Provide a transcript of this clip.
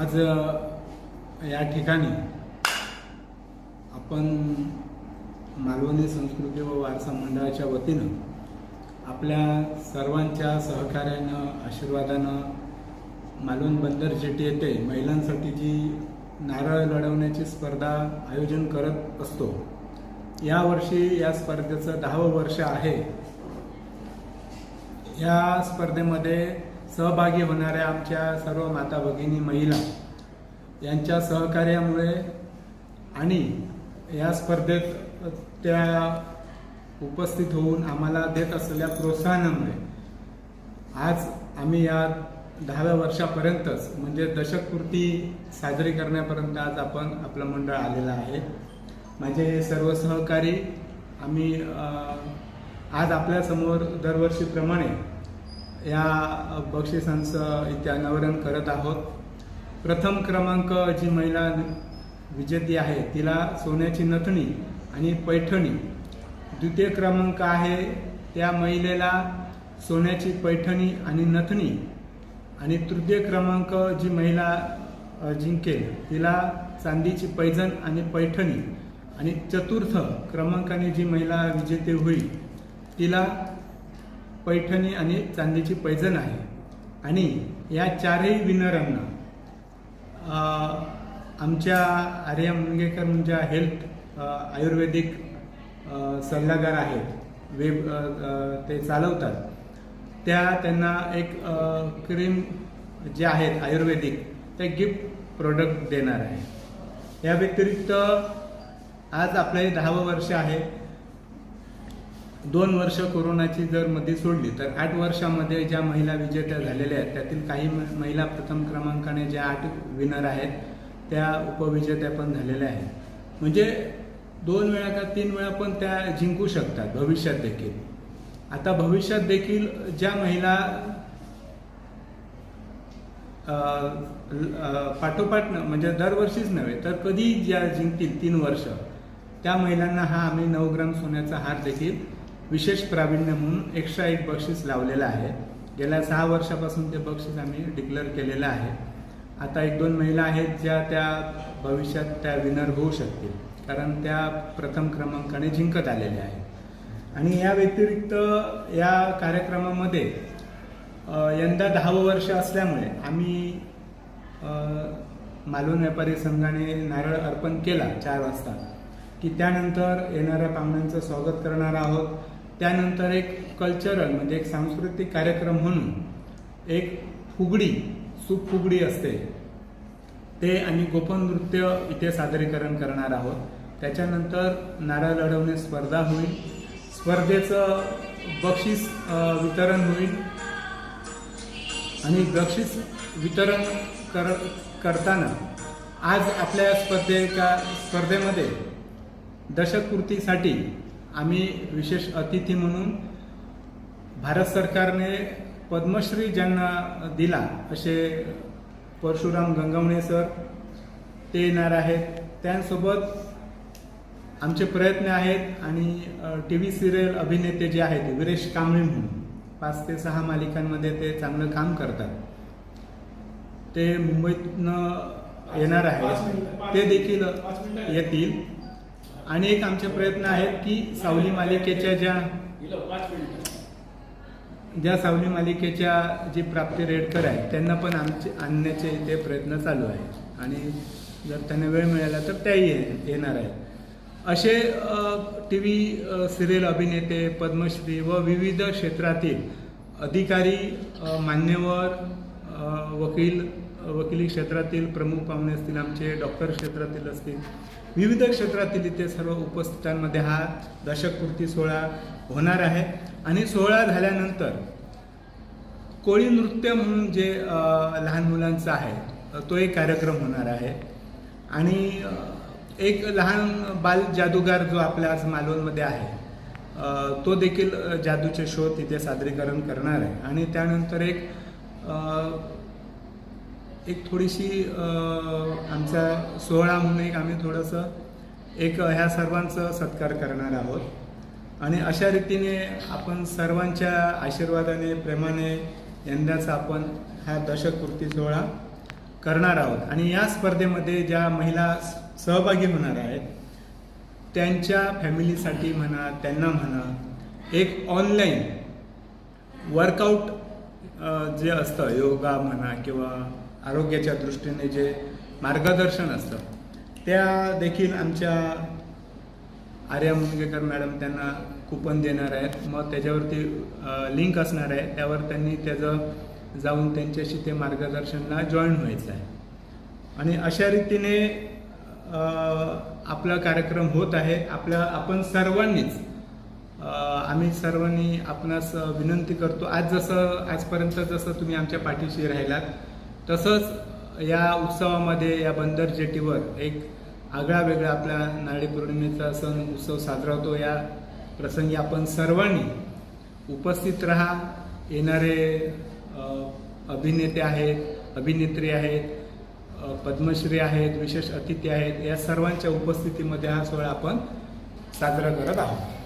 आज या ठिकाणी आपण मालवणी संस्कृती व वारसा मंडळाच्या वतीनं आपल्या सर्वांच्या सहकार्यानं आशीर्वादानं मालवण बंदर जेटी येथे महिलांसाठी जी नारळ लढवण्याची स्पर्धा आयोजन करत असतो. यावर्षी या स्पर्धेचं दहावं वर्ष आहे. या स्पर्धेमध्ये सहभागी होणाऱ्या आमच्या सर्व माता भगिनी महिला यांच्या सहकार्यामुळे आणि या स्पर्धेत त्या उपस्थित होऊन आम्हाला देत असलेल्या प्रोत्साहनामुळे आज आम्ही या दहाव्या वर्षापर्यंतच म्हणजे दशकपूर्ती साजरी करण्यापर्यंत आज आपण आपलं मंडळ आलेलं आहे. माझे हे सर्व सहकारी आम्ही आज आपल्यासमोर दरवर्षीप्रमाणे या बक्षिसांचं इथे अनावरण करत आहोत. प्रथम क्रमांक जी महिला विजेती आहे तिला सोन्याची नथणी आणि पैठणी. द्वितीय क्रमांक आहे त्या महिलेला सोन्याची पैठणी आणि नथणी. आणि तृतीय क्रमांक जी महिला जिंकेल तिला चांदीची पैजण आणि पैठणी. आणि चतुर्थ क्रमांकाने जी महिला विजेते होईल तिला पैठणी आणि चांदीची पैजण आहे. आणि या चारही विनरांना आमच्या आर्या मुंगेकर म्हणजे हेल्थ आयुर्वेदिक सल्लागार आहेत. वेब ते चालवतात. त्या त्यांना एक क्रीम जे आहेत आयुर्वेदिक ते गिफ्ट प्रोडक्ट देणार आहे. या व्यतिरिक्त आज आपले दहावं वर्ष आहे. दोन वर्ष कोरोनाची जर मध्ये सोडली तर आठ वर्षामध्ये ज्या महिला विजेत्या झालेल्या आहेत त्यातील काही महिला प्रथम क्रमांकाने ज्या आठ विनर आहेत त्या उपविजेत्या पण झालेल्या आहेत. म्हणजे दोन वेळा का तीन वेळा पण त्या जिंकू शकतात भविष्यात देखील. आता भविष्यात देखील ज्या महिला पाठोपाठ न- म्हणजे दरवर्षीच नव्हे तर कधी ज्या जिंकतील तीन वर्ष त्या महिलांना हा आम्ही नऊ ग्राम सोन्याचा हार देखील विशेष प्रावीण्य म्हणून एक्स्ट्रा एक बक्षीस लावलेलं आहे. गेल्या सहा वर्षापासून ते बक्षीस आम्ही डिक्लेअर केलेलं आहे. आता एक दोन महिला आहेत ज्या त्या भविष्यात त्या विनर होऊ शकतील. कारण त्या प्रथम क्रमांकाने जिंकत आलेल्या आहेत. आणि या व्यतिरिक्त या कार्यक्रमामध्ये यंदा दहावं वर्ष असल्यामुळे आम्ही मालवण व्यापारी संघाने नारळ अर्पण केला चार वाजता की त्यानंतर येणाऱ्या पाहुण्यांचं स्वागत करणार आहोत. त्यानंतर एक कल्चरल म्हणजे एक सांस्कृतिक कार्यक्रम म्हणून एक फुगडी सूप फुगडी असते. ते आणि गोपन नृत्य इथे सादरीकरण करणार आहोत. त्याच्यानंतर नारळ लढवणे स्पर्धा होईल. स्पर्धेचं बक्षीस वितरण होईल. आणि बक्षीस वितरण कर करताना आज आपल्या स्पर्धेका स्पर्धेमध्ये दशकपूर्तीसाठी आम्ही विशेष अतिथी म्हणून भारत सरकारने पद्मश्री ज्यांना दिला असे परशुराम गंगवणे सर ते येणार आहेत. त्यांसोबत आमचे प्रयत्न आहेत आणि टी व्ही सिरियल अभिनेते जे आहेत विरेश कांबळे म्हणून पाच ते सहा मालिकांमध्ये ते चांगलं काम करतात. ते मुंबईतनं येणार आहेत. ते देखील येतील. आणि एक आमचे प्रयत्न आहेत की सावली मालिकेच्या ज्या ज्या सावली मालिकेच्या जी प्राप्ती रेडकर आहेत त्यांना पण आमचे आणण्याचे ते प्रयत्न चालू आहेत. आणि जर त्यांना वेळ मिळाला तर त्याही ये- येणार आहेत. असे टी व्ही सिरियल अभिनेते पद्मश्री व विविध क्षेत्रातील अधिकारी मान्यवर वकील वकिली क्षेत्रातील प्रमुख पाहुणे असतील आमचे डॉक्टर क्षेत्रातील असतील विविध क्षेत्रातील इथे सर्व उपस्थितांमध्ये हा दशकपूर्ती सोहळा होणार आहे. आणि सोहळा झाल्यानंतर कोळी नृत्य म्हणून जे लहान मुलांचं आहे तो एक कार्यक्रम होणार आहे. आणि एक लहान बाल जादूगार जो आपल्या आज मालवणमध्ये आहे तो देखील जादूचे शो तिथे सादरीकरण करणार आहे. आणि त्यानंतर एक एक थोडीशी आमचा सोहळा म्हणून एक आम्ही थोडंसं एक ह्या सर्वांचं सत्कार करणार आहोत. आणि अशा रीतीने आपण सर्वांच्या आशीर्वादाने प्रेमाने यंदाचा आपण हा दशकपूर्ती सोहळा करणार आहोत. आणि या स्पर्धेमध्ये ज्या महिला सहभागी होणार आहेत त्यांच्या फॅमिलीसाठी म्हणा त्यांना म्हणा एक ऑनलाईन वर्कआउट जे असतं योगा म्हणा किंवा आरोग्याच्या दृष्टीने जे मार्गदर्शन असतं त्या देखील आमच्या आर्या मुंगेकर मॅडम त्यांना कुपन देणार आहेत. मग त्याच्यावरती लिंक असणार आहे. त्यावर त्यांनी त्याचं जाऊन त्यांच्याशी ते मार्गदर्शनला जॉईन व्हायचं आहे. आणि अशा रीतीने आपला कार्यक्रम होत आहे. आपल्या आपण सर्वांनीच आम्ही सर्वांनी आपणास विनंती करतो. आज जसं आजपर्यंत जसं तुम्ही आमच्या पाठीशी राहिलात तसंच या उत्सवामध्ये या बंदर जेटीवर एक आगळा वेगळा आपल्या नारळी पौर्णिमेचा सण उत्सव साजरा होतो. या प्रसंगी आपण सर्वांनी उपस्थित राहा. येणारे अभिनेते आहेत अभिनेत्री आहेत पद्मश्री आहेत विशेष अतिथी आहेत या सर्वांच्या उपस्थितीमध्ये हा सोहळा आपण साजरा करत आहोत.